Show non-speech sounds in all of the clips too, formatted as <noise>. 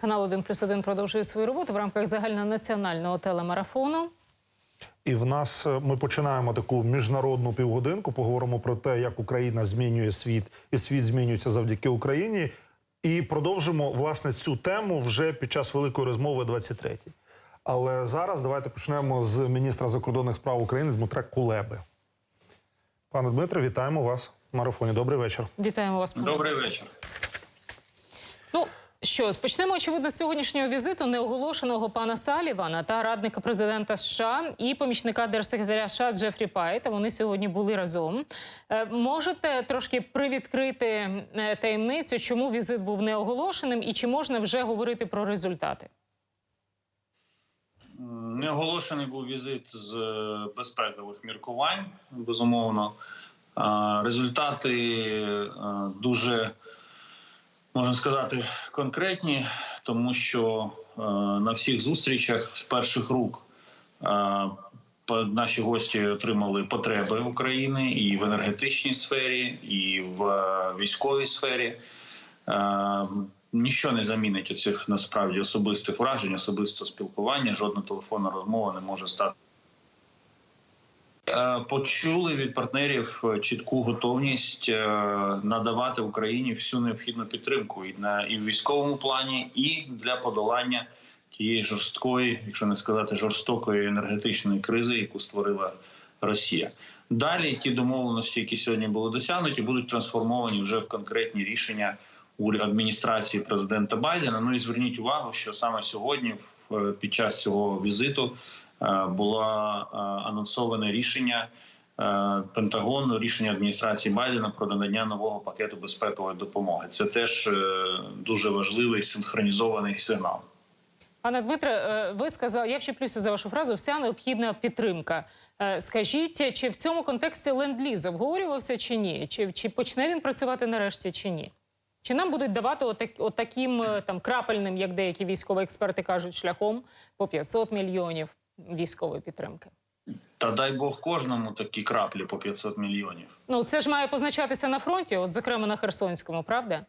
Канал 1 плюс 1 продовжує свою роботу в рамках загальнонаціонального телемарафону. І в нас е, ми починаємо таку міжнародну півгодинку. Поговоримо про те, як Україна змінює світ, і світ змінюється завдяки Україні. І продовжимо власне цю тему вже під час великої розмови 23. Але зараз давайте почнемо з міністра закордонних справ України Дмитра Кулеби. Пане Дмитре, вітаємо вас в марафоні. Добрий вечір. Вітаємо вас. пане Добрий вечір. Що, почнемо очевидно з сьогоднішнього візиту неоголошеного пана Салівана та радника президента США і помічника держсекретаря США Джефрі Пайта. Вони сьогодні були разом. Е, можете трошки привідкрити е, таємницю, чому візит був неоголошеним, і чи можна вже говорити про результати? Неоголошений був візит з е, безпекових міркувань. Безумовно, результати дуже можна сказати конкретні, тому що е, на всіх зустрічах з перших рук е, наші гості отримали потреби України і в енергетичній сфері, і в е, військовій сфері. Е, Ніщо не замінить оцих насправді особистих вражень, особистого спілкування. Жодна телефонна розмова не може стати. Е, Почули від партнерів е, чітку готовність е, надавати Україні всю необхідну підтримку і на і в військовому плані, і для подолання тієї жорсткої, якщо не сказати жорстокої енергетичної кризи, яку створила Росія. Далі ті домовленості, які сьогодні були досягнуті, будуть трансформовані вже в конкретні рішення адміністрації президента Байдена. Ну і зверніть увагу, що саме сьогодні, під час цього візиту, було е, анонсоване рішення е, Пентагону, рішення адміністрації Байдена про надання нового пакету безпекової допомоги. Це теж е, дуже важливий синхронізований сигнал. Пане Дмитре, е, ви сказали, я вчеплюся за вашу фразу, вся необхідна підтримка. Е, Скажіть, чи в цьому контексті ленд-ліз обговорювався чи ні? Чи, чи почне він працювати нарешті, чи ні? Чи нам будуть давати отак, отаким е, там крапельним, як деякі військові експерти кажуть, шляхом по 500 мільйонів військової підтримки? Та дай Бог кожному такі краплі по 500 мільйонів. Ну це ж має позначатися на фронті, от зокрема на Херсонському, правда?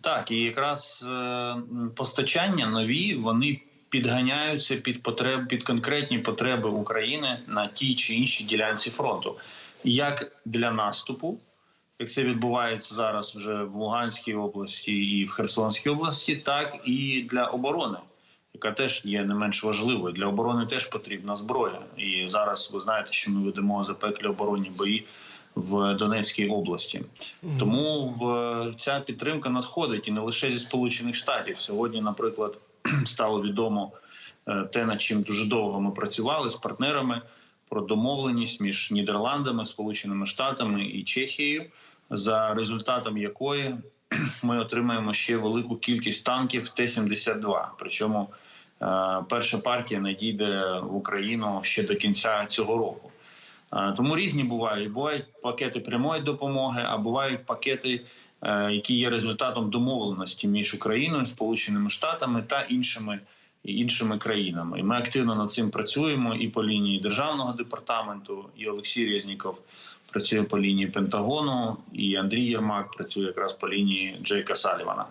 Так, і якраз е, постачання нові вони підганяються під потреб, під конкретні потреби України на тій чи іншій ділянці фронту, як для наступу, як це відбувається зараз вже в Луганській області і в Херсонській області, так і для оборони, яка теж є не менш важливою. Для оборони теж потрібна зброя. І зараз ви знаєте, що ми ведемо запеклі оборонні бої в Донецькій області. Тому в ця підтримка надходить і не лише зі Сполучених Штатів. Сьогодні, наприклад, <clears throat> стало відомо е, те, над чим дуже довго ми працювали з партнерами про домовленість між Нідерландами, Сполученими Штатами і Чехією, за результатом якої <clears throat> ми отримаємо ще велику кількість танків Т-72. Причому перша партія надійде в Україну ще до кінця цього року. Е, Тому різні бувають. Бувають пакети прямої допомоги, а бувають пакети, е, які є результатом домовленості між Україною, Сполученими Штатами та іншими іншими країнами. І ми активно над цим працюємо і по лінії державного департаменту, і Олексій Резніков працює по лінії Пентагону, і Андрій Єрмак працює якраз по лінії Джейка Салівана.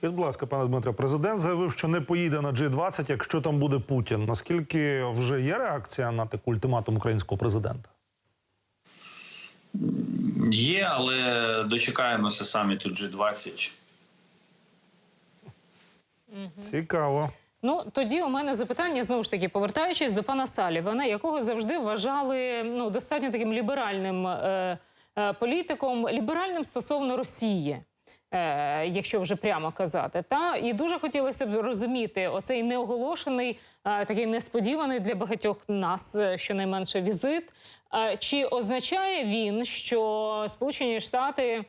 Скажіть, будь ласка, пане Дмитре, президент заявив, що не поїде на G20, якщо там буде Путін. Наскільки вже є реакція на такий ультиматум українського президента? Є, але дочекаємося саміту G20. Цікаво. Ну тоді у мене запитання знову ж таки, повертаючись до пана Салівана, якого завжди вважали ну достатньо таким ліберальним е, е, політиком, ліберальним стосовно Росії. Е, якщо вже прямо казати, та і дуже хотілося б розуміти оцей неоголошений, е, такий несподіваний для багатьох нас, е, щонайменше візит. Чи означає він, що Сполучені Штати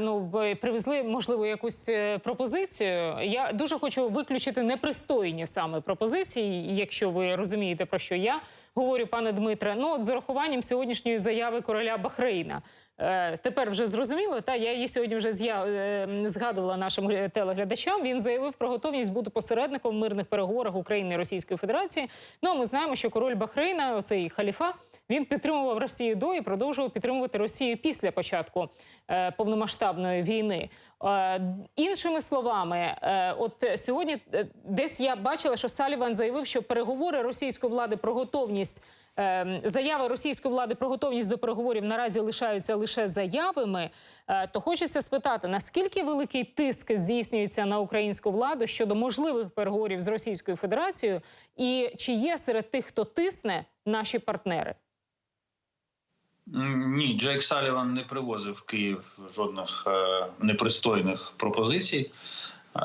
ну привезли можливо якусь пропозицію. Я дуже хочу виключити непристойні саме пропозиції, якщо ви розумієте про що я говорю, пане Дмитре. Ну от з урахуванням сьогоднішньої заяви короля Бахрейна Е, Тепер вже зрозуміло, та я її сьогодні вже е, згадувала нашим гля- телеглядачам. Він заявив про готовність бути посередником в мирних переговорах України і Російської Федерації. Ну а ми знаємо, що король Бахрейна, оцей халіфа, він підтримував Росію до і продовжував підтримувати Росію після початку е, повномасштабної війни. Е, іншими словами, е, от сьогодні е, десь я бачила, що Саліван заявив, що переговори російської влади про готовність. Заяви російської влади про готовність до переговорів наразі лишаються лише заявами. То хочеться спитати, наскільки великий тиск здійснюється на українську владу щодо можливих переговорів з Російською Федерацією, і чи є серед тих, хто тисне, наші партнери? Ні, Джейк Саліван не привозив в Київ жодних е, непристойних пропозицій. Е,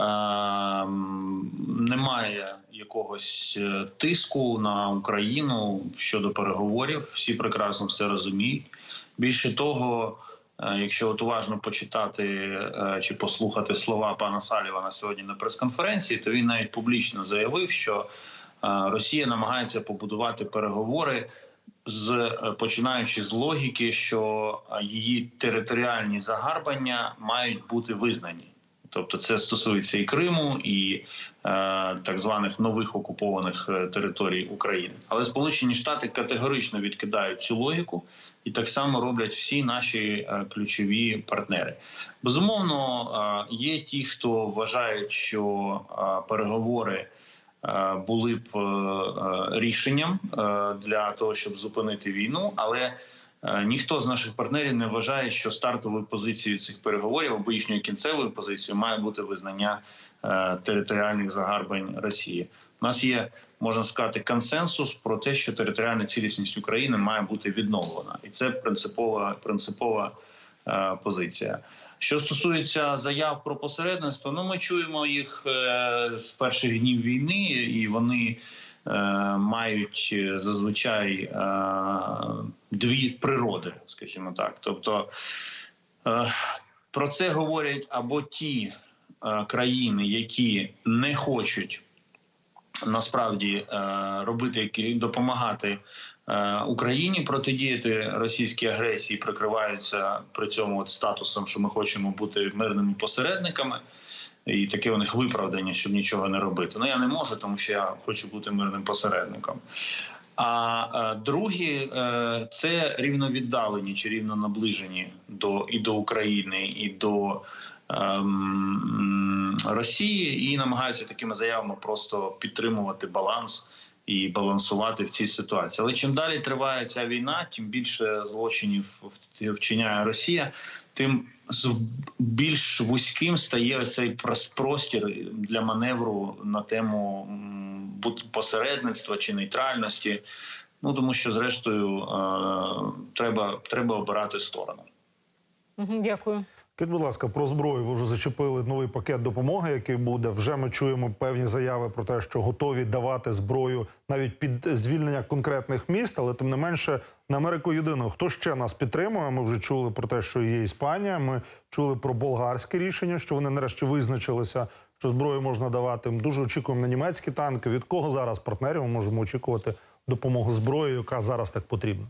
немає якогось е, тиску на Україну щодо переговорів. Всі прекрасно все розуміють. Більше того, е, якщо от уважно почитати е, чи послухати слова пана Салівана сьогодні на прес-конференції, то він навіть публічно заявив, що е, Росія намагається побудувати переговори з е, починаючи з логіки, що е, її територіальні загарбання мають бути визнані. Тобто це стосується і Криму, і е, так званих нових окупованих е, територій України. Але Сполучені Штати категорично відкидають цю логіку, і так само роблять всі наші е, ключові партнери. Безумовно, е, є ті, хто вважають, що е, переговори були б е, е, рішенням е, для того, щоб зупинити війну, але е, ніхто з наших партнерів не вважає, що стартовою позицією цих переговорів або їхньою кінцевою позицією має бути визнання е, територіальних загарбань Росії. У нас є можна сказати консенсус про те, що територіальна цілісність України має бути відновлена, і це принципова принципова е, позиція. Що стосується заяв про посередництво, ну ми чуємо їх е, з перших днів війни, і вони е, мають е, зазвичай дві природи, скажімо так. Тобто про це говорять або ті країни, які не хочуть насправді робити які допомагати Україні протидіяти російській агресії, прикриваються при цьому от статусом, що ми хочемо бути мирними посередниками. І таке у них виправдання, щоб нічого не робити. Ну я не можу, тому що я хочу бути мирним посередником. А е, другі е, це рівновіддалені чи рівно наближені до і до України, і до ем, Росії, і намагаються такими заявами просто підтримувати баланс і балансувати в цій ситуації. Але чим далі триває ця війна, тим більше злочинів вчиняє Росія, тим більш вузьким стає цей простір для маневру на тему посередництва чи нейтральності. Ну тому що, зрештою, е, треба, треба обирати сторону. Дякую. Скажіть, будь ласка, про зброю. Ви вже зачепили новий пакет допомоги, який буде. Вже ми чуємо певні заяви про те, що готові давати зброю навіть під звільнення конкретних міст, але тим не менше на Америку єдину. Хто ще нас підтримує? Ми вже чули про те, що є Іспанія. Ми чули про болгарське рішення, що вони нарешті визначилися, що зброю можна давати. Ми дуже очікуємо на німецькі танки. Від кого зараз партнерів ми можемо очікувати допомогу зброєю, яка зараз так потрібна?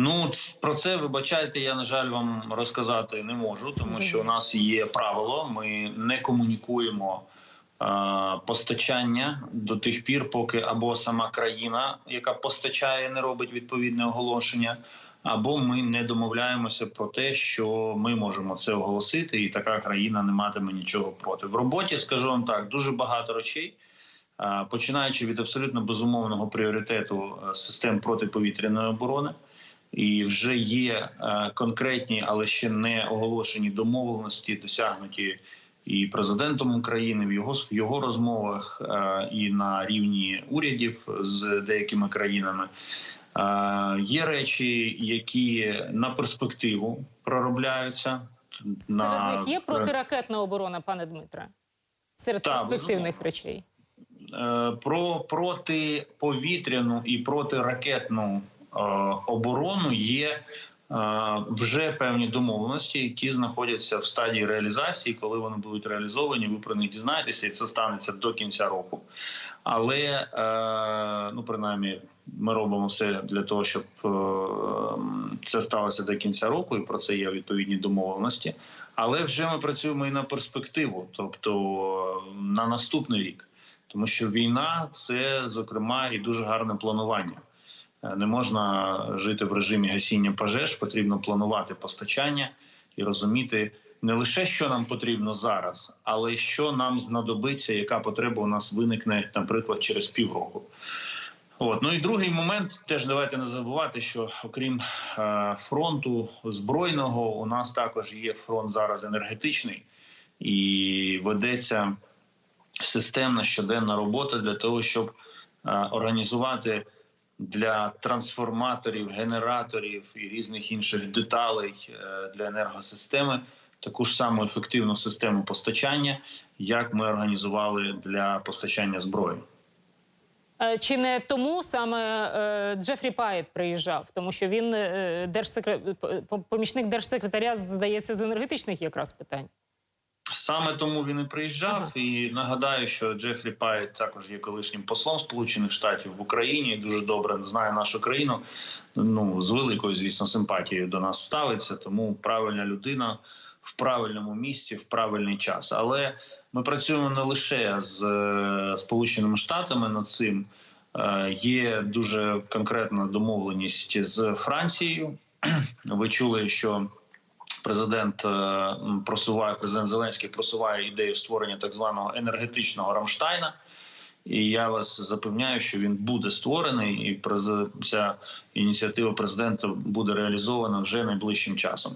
Ну про це вибачайте, я на жаль вам розказати не можу, тому що у нас є правило. Ми не комунікуємо е, постачання до тих пір, поки або сама країна, яка постачає, не робить відповідне оголошення, або ми не домовляємося про те, що ми можемо це оголосити, і така країна не матиме нічого проти. В роботі скажу вам так, дуже багато речей. Починаючи від абсолютно безумовного пріоритету е, систем протиповітряної оборони, і вже є е, конкретні, але ще не оголошені домовленості, досягнуті і президентом України в його в його розмовах, е, і на рівні урядів з деякими країнами. Е, Є речі, які на перспективу проробляються. Серед них є протиракетна оборона, пане Дмитре? Серед Так, перспективних безумовно. речей. Про протиповітряну і протиракетну оборону є вже певні домовленості, які знаходяться в стадії реалізації. Коли вони будуть реалізовані, ви про них дізнаєтеся, і це станеться до кінця року. Але е, ну принаймні, ми робимо все для того, щоб е, це сталося до кінця року, і про це є відповідні домовленості. Але вже ми працюємо і на перспективу, тобто на наступний рік, тому що війна це зокрема і дуже гарне планування. Не можна жити в режимі гасіння пожеж, потрібно планувати постачання і розуміти не лише що нам потрібно зараз, але що нам знадобиться, яка потреба у нас виникне, наприклад, через півроку. От ну і другий момент, теж давайте не забувати, що окрім е, фронту збройного, у нас також є фронт зараз енергетичний і ведеться системна щоденна робота для того, щоб е, організувати для трансформаторів, генераторів і різних інших деталей е, для енергосистеми таку ж саму ефективну систему постачання, як ми організували для постачання зброї. Е, Чи не тому саме е, Джефрі Пайт приїжджав, тому що він держсекре... помічник держсекретаря, здається, з енергетичних якраз питань. Саме тому він і приїжджав. І нагадаю, що Джефрі Пайт також є колишнім послом Сполучених Штатів в Україні. і Дуже добре знає нашу країну. Ну з великою, звісно, симпатією до нас ставиться. Тому правильна людина в правильному місці в правильний час. Але ми працюємо не лише з е, Сполученими Штатами над цим. Е, Є дуже конкретна домовленість з Францією. <clears throat> Ви чули, що президент е, просуває президент Зеленський просуває ідею створення так званого енергетичного Рамштайна. І я вас запевняю, що він буде створений, і ця ініціатива президента буде реалізована вже найближчим часом.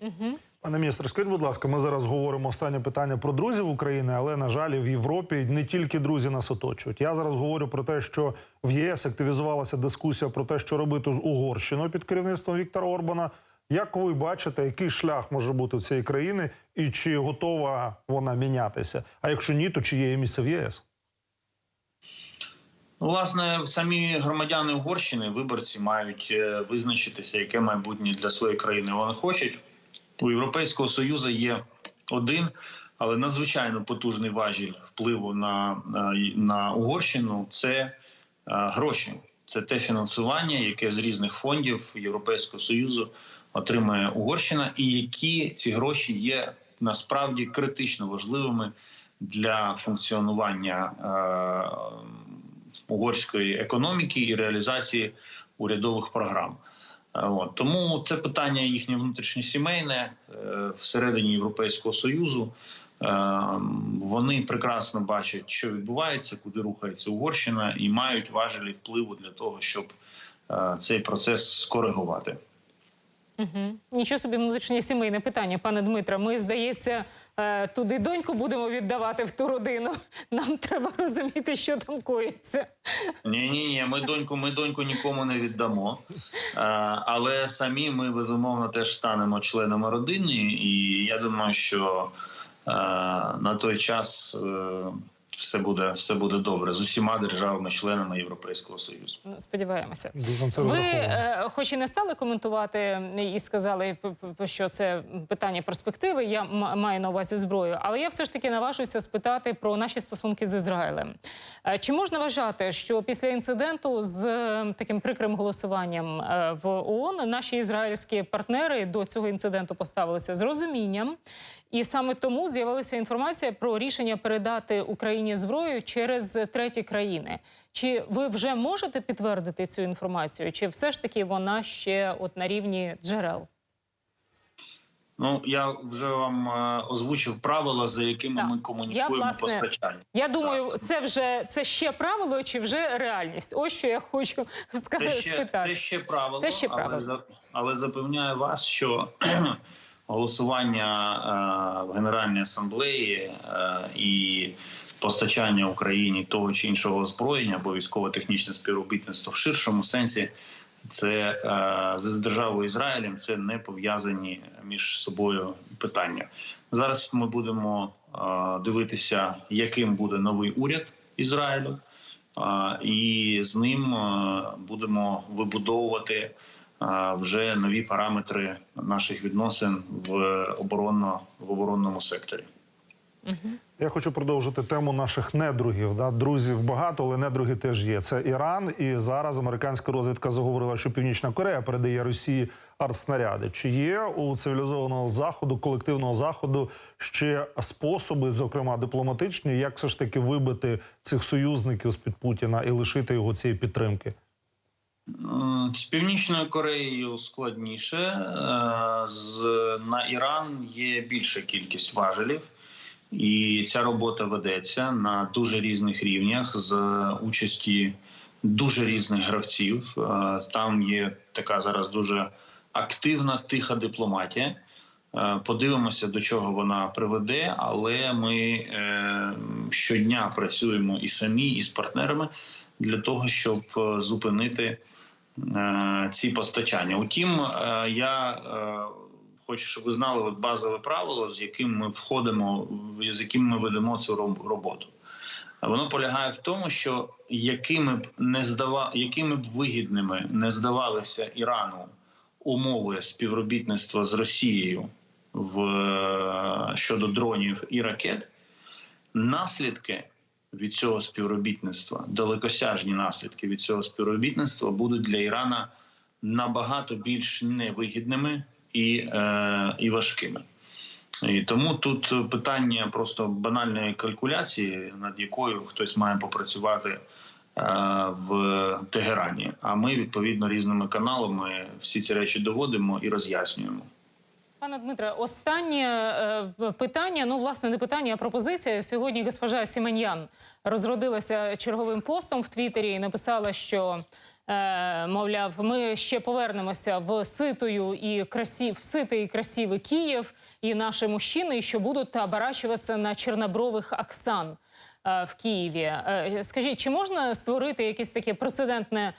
Угу. Пане міністре, скажіть, будь ласка, ми зараз говоримо останнє питання про друзів України, але на жаль, в Європі не тільки друзі нас оточують. Я зараз говорю про те, що в ЄС активізувалася дискусія про те, що робити з Угорщиною під керівництвом Віктора Орбана. Як ви бачите, який шлях може бути в цієї країни, і чи готова вона мінятися? А якщо ні, то чи є місце в ЄС? Ну, Власне, самі громадяни Угорщини, виборці, мають е, визначитися, яке майбутнє для своєї країни вони хочуть. У Європейського Союзу є один, але надзвичайно потужний важіль впливу на, на, на Угорщину це е, гроші. Це те фінансування, яке з різних фондів Європейського Союзу отримує Угорщина, і які ці гроші є насправді критично важливими для функціонування е, угорської економіки і реалізації урядових програм. Е, От. Тому це питання їхнє внутрішньосімейне е, всередині Європейського Союзу. Вони прекрасно бачать, що відбувається, куди рухається Угорщина, і мають важелі впливу для того, щоб цей процес скоригувати. Угу. Нічого собі внутрішнє сімейне питання, пане Дмитре. Ми, здається, е, туди доньку будемо віддавати в ту родину. <laughs> Нам треба розуміти, що там коїться. Ні, ні, ні, ми доньку, ми доньку нікому не віддамо. Е, але самі ми безумовно теж станемо членами родини, і я думаю, що е, на той час все буде все буде добре з усіма державами-членами Європейського союзу. Сподіваємося. Дуже Ви, е, хоч і не стали коментувати і сказали, що це питання перспективи, я маю на увазі зброю, але я все ж таки наважуся спитати про наші стосунки з Ізраїлем. Е, Чи можна вважати, що після інциденту з е, таким прикрим голосуванням в ООН наші ізраїльські партнери до цього інциденту поставилися з розумінням, і саме тому з'явилася інформація про рішення передати Україні зброю через треті країни. Чи ви вже можете підтвердити цю інформацію, чи все ж таки вона ще от на рівні джерел? Ну я вже вам е, озвучив правила, за якими Так. ми Я, комунікуємо власне, постачання. Я думаю, це вже це ще правило, чи вже реальність? Ось що я хочу <laughs> ска- Це ще, спитати. це ще правило, Це ще правило. Але, але запевняю вас, що <clears throat> голосування е, в Генеральній асамблеї е, і постачання Україні того чи іншого озброєння або військово-технічне співробітництво в ширшому сенсі. Це е, з державою Ізраїлем це не пов'язані між собою питання. Зараз ми будемо е, дивитися, яким буде новий уряд Ізраїлю, е, і з ним будемо вибудовувати вже нові параметри наших відносин в оборонно в оборонному секторі. Я хочу продовжити тему наших недругів. Да? Друзів багато, але недруги теж є. Це Іран, і зараз американська розвідка заговорила, що Північна Корея передає Росії артснаряди. Чи є у цивілізованого заходу, колективного заходу ще способи, зокрема дипломатичні, як все ж таки вибити цих союзників з під Путіна і лишити його цієї підтримки? З Північною Кореєю складніше. Е, З на Іран є більша кількість важелів, і ця робота ведеться на дуже різних рівнях з участі дуже різних гравців. Е, Там є така зараз дуже активна тиха дипломатія. Е, Подивимося, до чого вона приведе, але ми е, щодня працюємо і самі, і з партнерами для того, щоб зупинити ці постачання. Утім, я хочу, щоб ви знали от базове правило, з яким ми входимо, з яким ми ведемо цю роб- роботу. Воно полягає в тому, що якими б не здава, якими б вигідними не здавалися Ірану умови співробітництва з Росією в е, щодо дронів і ракет, наслідки від цього співробітництва, далекосяжні наслідки від цього співробітництва будуть для Ірана набагато більш невигідними і, е, і важкими. І тому тут питання просто банальної калькуляції, над якою хтось має попрацювати е, в Тегерані. А ми відповідно різними каналами всі ці речі доводимо і роз'яснюємо. Пане Дмитре, останнє е, питання. Ну, власне, не питання, а пропозиція. Сьогодні госпожа Сіманьян розродилася черговим постом в Твіттері і написала, що. Е, мовляв, ми ще повернемося в ситою і красив, в ситий і красивий Київ, і наші мужчини, що будуть оборачуватися на чорнобрових Оксан е, в Києві. Е, скажіть, чи можна створити якесь таке прецедентне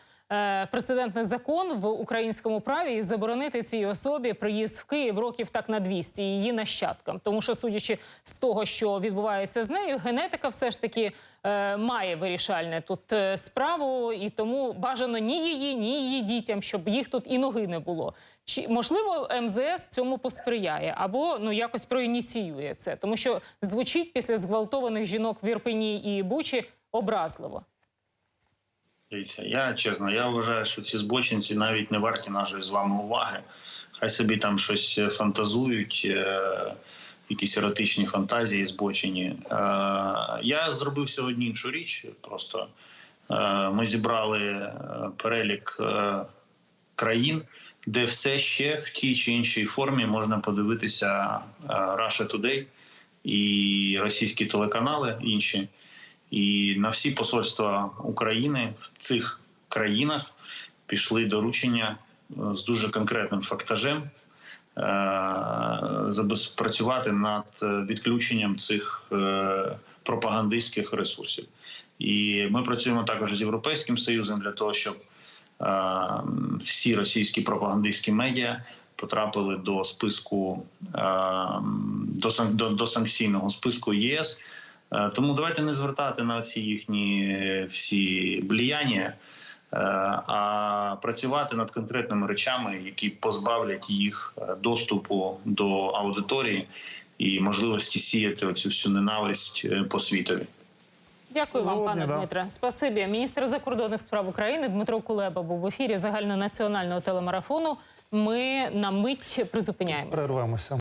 прецедентний закон в українському праві і заборонити цій особі приїзд в Київ років так на 200 її нащадкам. Тому що, судячи з того, що відбувається з нею, генетика все ж таки е, має вирішальне тут е, справу, і тому бажано ні її, ні її дітям, щоб їх тут і ноги не було. Чи можливо МЗС цьому посприяє або ну якось проініціює це, тому що звучить після зґвалтованих жінок в Ірпені і Бучі образливо. Дивіться, я чесно, я вважаю, що ці збочинці навіть не варті нашої з вами уваги. Хай собі там щось фантазують, е, якісь еротичні фантазії збочені. Е, я зробив сьогодні іншу річ. Просто е, ми зібрали е, перелік е, країн, де все ще в тій чи іншій формі можна подивитися е, Russia Today і російські телеканали інші. І на всі посольства України в цих країнах пішли доручення е, з дуже конкретним фактажем е, працювати над е, відключенням цих пропагандистських ресурсів. І ми працюємо також з Європейським Союзом для того, щоб всі російські пропагандистські медіа потрапили до списку до, до, до санкційного списку ЄС. Е, Тому давайте не звертати на ці їхні е, всі влияння, е, а працювати над конкретними речами, які позбавлять їх доступу до аудиторії і можливості сіяти оцю всю ненависть по світові. Дякую вам, пане да. Дмитре. Спасибі. Міністр закордонних справ України Дмитро Кулеба був в ефірі загальнонаціонального телемарафону. Ми на мить призупиняємося. Перервемося.